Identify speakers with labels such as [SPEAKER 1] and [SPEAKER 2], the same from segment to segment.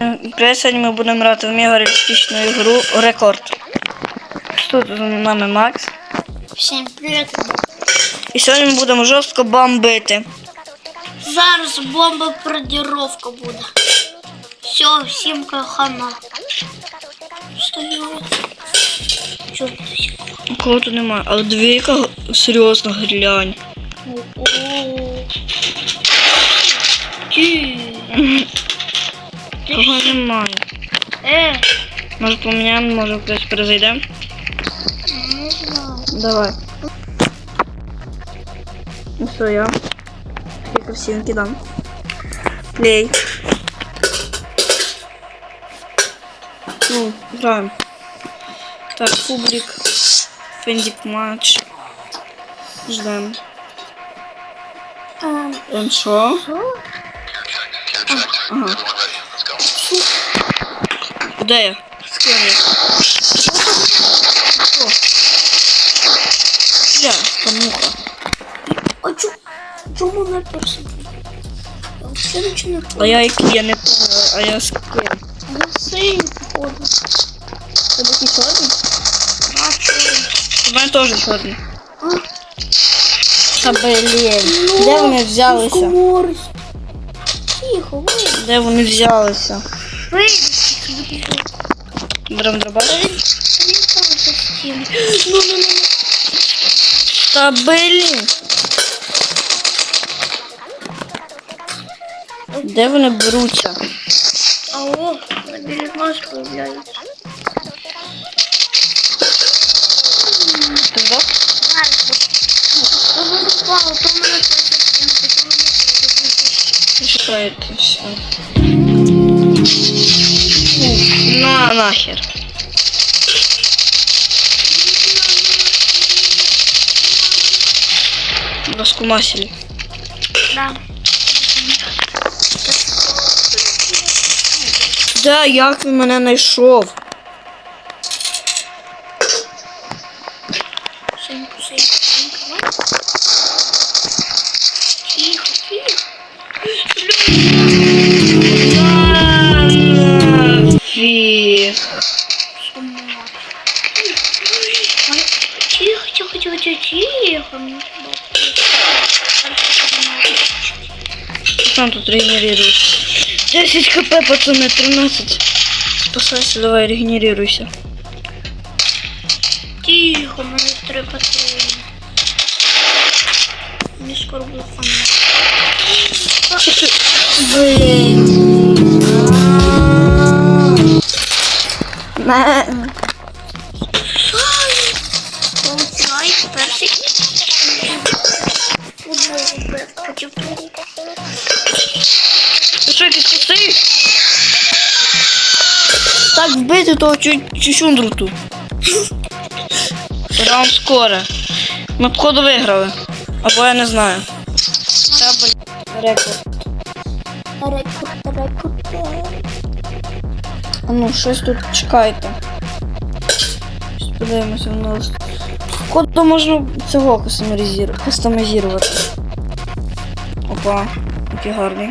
[SPEAKER 1] Сьогодні ми будемо грати в мегареалістичну ігру Рекорд. Тут з нами Макс.
[SPEAKER 2] Всім привіт.
[SPEAKER 1] І сьогодні ми будемо жорстко бомбити.
[SPEAKER 2] Зараз бомба продіровка буде. Все, всім хана. Що тут?
[SPEAKER 1] Кого тут немає, але дві серйозно глянь.
[SPEAKER 2] О-о. Ті.
[SPEAKER 1] Може поміняємо, може хтось перезайде.
[SPEAKER 2] не знаю.
[SPEAKER 1] Давай. Ну що я? Такі красивенькі дам. Плей. Ну, граємо. Так, кубрик. Фендик матч. Ждем.
[SPEAKER 2] Ем,
[SPEAKER 1] Он що?
[SPEAKER 2] що?
[SPEAKER 1] Ага. Де я? З ким я? О. Я, там муха.
[SPEAKER 2] А чо- чому не персонаж? Взагалі нічого не
[SPEAKER 1] А я який, я не а я з ким?
[SPEAKER 2] Я синій, походу.
[SPEAKER 1] Це такий чорний?
[SPEAKER 2] А, чорний.
[SPEAKER 1] У мене теж чорний.
[SPEAKER 2] А,
[SPEAKER 1] блін.
[SPEAKER 2] ну,
[SPEAKER 1] Де вони взялися?
[SPEAKER 2] Тихо, вийди.
[SPEAKER 1] Де вони взялися?
[SPEAKER 2] Вийди.
[SPEAKER 1] Берем
[SPEAKER 2] ну, ну.
[SPEAKER 1] Та блін. Де вони беруться?
[SPEAKER 2] А о, біля нас появляється.
[SPEAKER 1] Ти
[SPEAKER 2] то мене це стінки,
[SPEAKER 1] На нахер. Раскумасили.
[SPEAKER 2] Да.
[SPEAKER 1] Да, як він мене знайшов?
[SPEAKER 2] Ой, Тихо, тихо, тихо, тихо, тихо.
[SPEAKER 1] Сам тут регенерируюсь. 10 хп, пацаны, 13. Спасайся, давай, регенерируйся.
[SPEAKER 2] Тихо, мене три патрони. Не скоро буде фанат.
[SPEAKER 1] Блин.
[SPEAKER 2] Получай перший. Футбол вбив проти другу.
[SPEAKER 1] Ти що, якийсь косий? Так вбити того чу- чучундру ту. Раунд скоро. Ми походу виграли. Або я не знаю. Та, блін, рекорд.
[SPEAKER 2] Рекорд, рекорд.
[SPEAKER 1] А ну, щось тут чекайте. Щось Подивимося в нас. Походу можна цього кастомізувати. Опа, який гарний.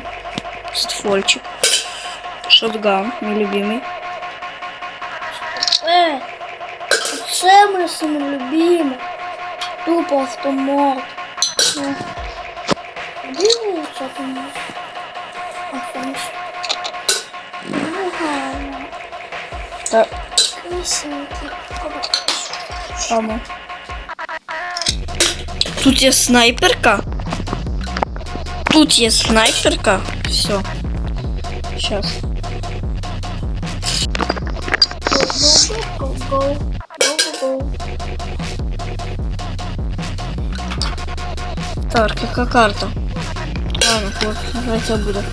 [SPEAKER 1] Ствольчик. Шотган, мій любимий.
[SPEAKER 2] Е, це ми любимо. Тупо автомат. Дивиться тому. Автомат.
[SPEAKER 1] Та
[SPEAKER 2] Красивенький.
[SPEAKER 1] само. Тут є снайперка. Тут є снайперка. Все. Сейчас.
[SPEAKER 2] Go, go, go, go, go, go.
[SPEAKER 1] Так, яка карта? Ладно, хлопці, нехай це буде.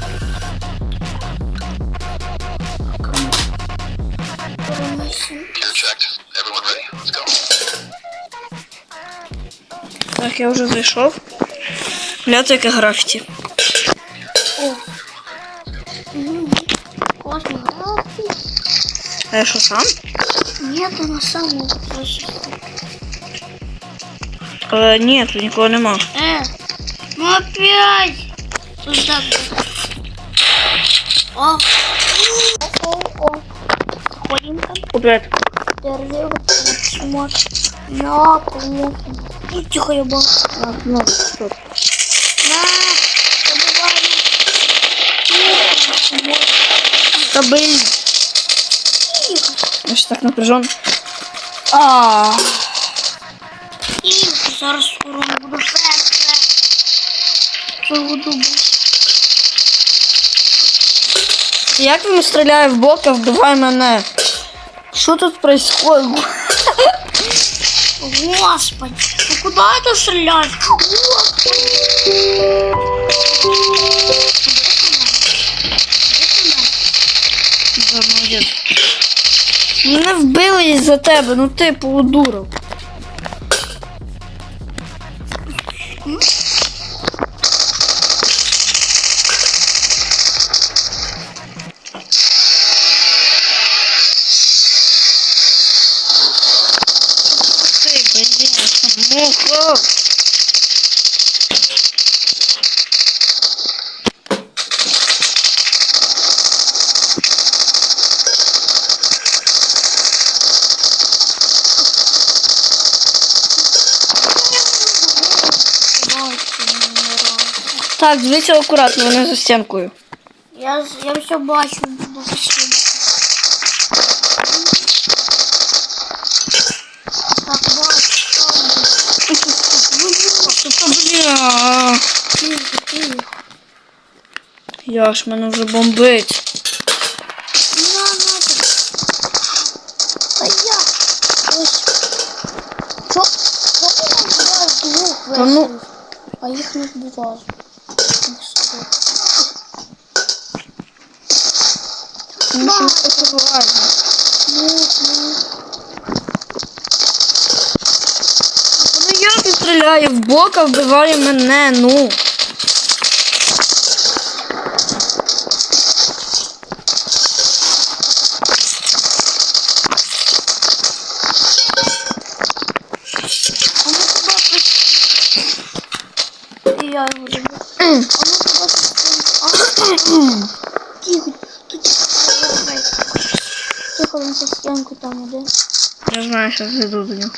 [SPEAKER 1] Так, я вже зайшов. Гляньте, яке графіті.
[SPEAKER 2] О. Мгм. Класно грати.
[SPEAKER 1] А я що сам?
[SPEAKER 2] Ні, то на самому краще.
[SPEAKER 1] Е, ні, тут нікого нема.
[SPEAKER 2] Э, ну опять. Тут так. О,
[SPEAKER 1] секрет.
[SPEAKER 2] Держи вот шмот. На, плохо. Тихо, я бал.
[SPEAKER 1] А, ну, стоп.
[SPEAKER 2] На,
[SPEAKER 1] блін.
[SPEAKER 2] Тихо,
[SPEAKER 1] Я так напряжен. А,
[SPEAKER 2] тихо. Зараз скоро буду серце. Заводу буду.
[SPEAKER 1] як він стріляє в бок, а вбиває мене? Що тут происходит?
[SPEAKER 2] Господи, куда это стрелять?
[SPEAKER 1] Мене вбили із-за тебе, ну ти полудурив. Муха. Так, дивіться акуратно, вони за стінкою.
[SPEAKER 2] Я, я все бачу. буду Тихо.
[SPEAKER 1] Я ж мене вже бомбить.
[SPEAKER 2] Та я. Ось. Нам вбиваєш двох
[SPEAKER 1] Та ну.
[SPEAKER 2] А їх не сто.
[SPEAKER 1] Тому що це буває. Він стріляє в бока, вбиває мене, ну.
[SPEAKER 2] А ты? Я его люблю. А? А, Тихо, він за стінку там іде.
[SPEAKER 1] Я знаю, що зайду до нього.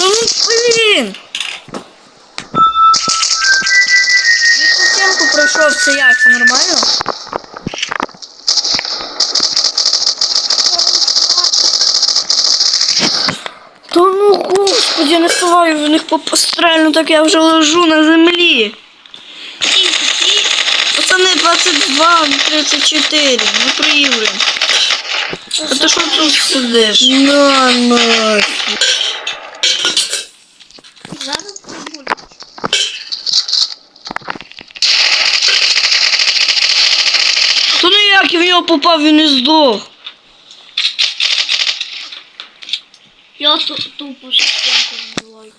[SPEAKER 1] Та ну блін! По стінку пройшов, це як, це нормально? Та ну господи, я не вставаю в них пострельну, так я вже лежу на землі. Пацани, 22, 34, ну приївли. А ти що тут сидиш? На, на.
[SPEAKER 2] Зараз це буде.
[SPEAKER 1] То ну як я в нього попав, він не здох.
[SPEAKER 2] Я ту, тупо за стінку вбиваю.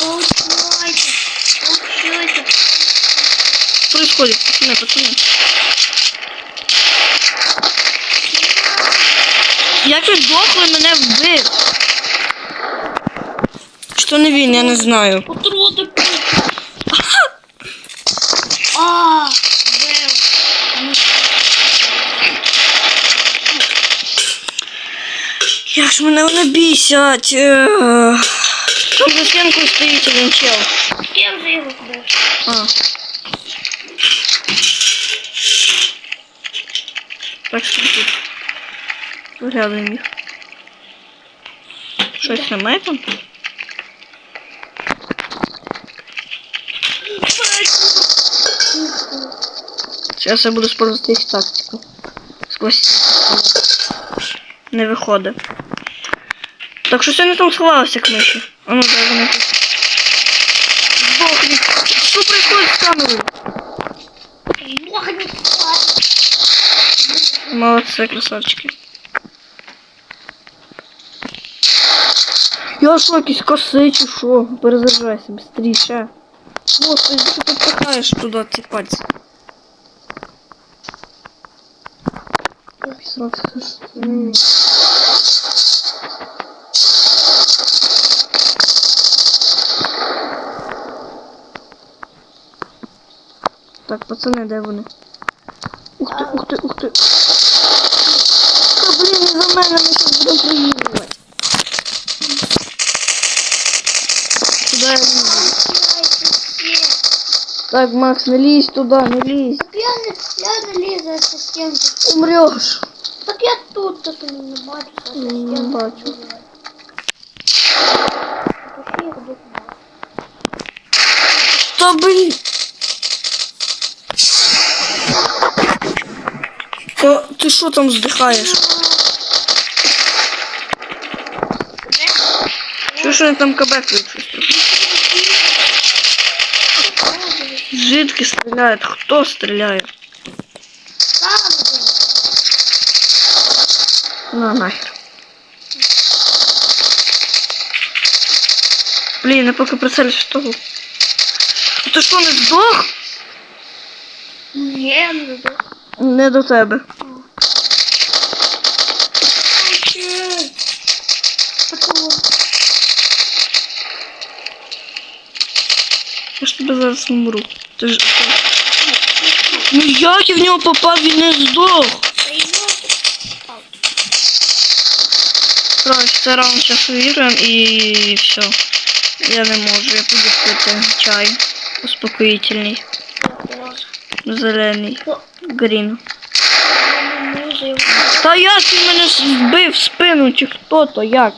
[SPEAKER 2] Получайте. Получайте.
[SPEAKER 1] Происходит, пацаны, пацаны. Як він дохлий мене вбив? Що не він, я не знаю.
[SPEAKER 2] Отроди А, вбив. А ну,
[SPEAKER 1] Як ж мене вони бісять. е. Там за стінкою стоїть один чел.
[SPEAKER 2] Я вже його вбив.
[SPEAKER 1] А. Що тут. Виглядаємо їх. Щось немає там? Зараз я буду спробувати їх тактику. Сквозь. Не виходить. Так що сьогодні там сховалося к миші? А ну дай вони тут. Здохніть. Що происходит з камерою?
[SPEAKER 2] Мохни.
[SPEAKER 1] Молодцы, красавчики. Я що, якісь коси чи що? Перезаряджайся, быстріше. Господи, що ти пихаєш туди ці пальці? М. Так, пацани, де вони? Ух ти, ух ти, ух ти. Та, блін, не за мене, ми зараз будемо проїжджувати. Куди я лізу? Так, Макс, не лізь туди, не лізь.
[SPEAKER 2] Так я не, я не лізу асистенту.
[SPEAKER 1] Умреш.
[SPEAKER 2] Так я тут так і не бачу асистенту.
[SPEAKER 1] Не бачу. Та блін. Та ти що там здихаєш? Що ж вони там кабекають щось трохи? Звідки стріляють? Хто стріляє? На нахер. Блін, я поки прицелюсь в того. Ти що, не здох?
[SPEAKER 2] Ні, не буду.
[SPEAKER 1] Не до тебе. Я ж тебе зараз умру. Ти ж. Ну як я в нього попав, він не здох. Короче, це раунд зараз виграємо і все. Я не можу, я буду пити чай. Успокоїтельний. Зелений. Грін. Та як він мене збив в спину, чи хто то, як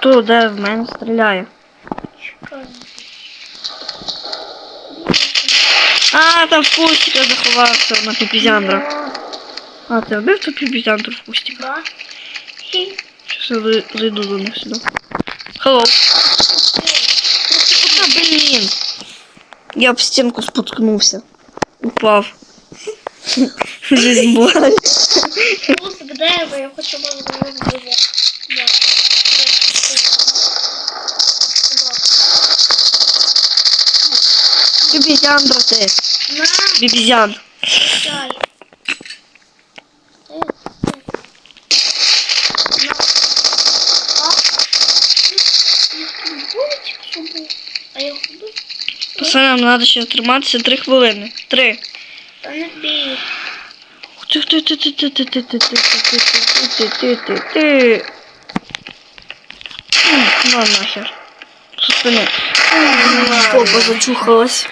[SPEAKER 1] Хто де в мене стріляє? А, там в кустика заховався на піпізяндра. А, ти вбив ту піпізяндру в кустика? Щас я зайду до них сюди. Ота, блін. Я об стінку споткнувся. Упав. Жизнь була.
[SPEAKER 2] Дерево, я хочу вас зробити. Да.
[SPEAKER 1] Бібізян.
[SPEAKER 2] Е, я ходу?
[SPEAKER 1] Пацанам треба ще триматися три хвилини. Три.
[SPEAKER 2] Та не бій.
[SPEAKER 1] Ти ти ти ти Ну нахер. Со спини. Попа зачухалась.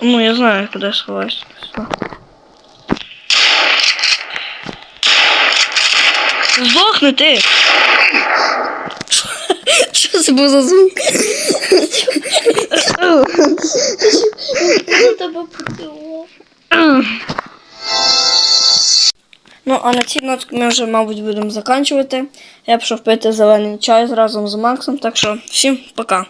[SPEAKER 1] Ну, я знаю, куди я сховаюсь. Здохни ти! Що це був за звук? Ну, а на цій нотці ми вже, мабуть, будемо закінчувати. Я пішов пити зелений чай разом з Максом, так що всім пока.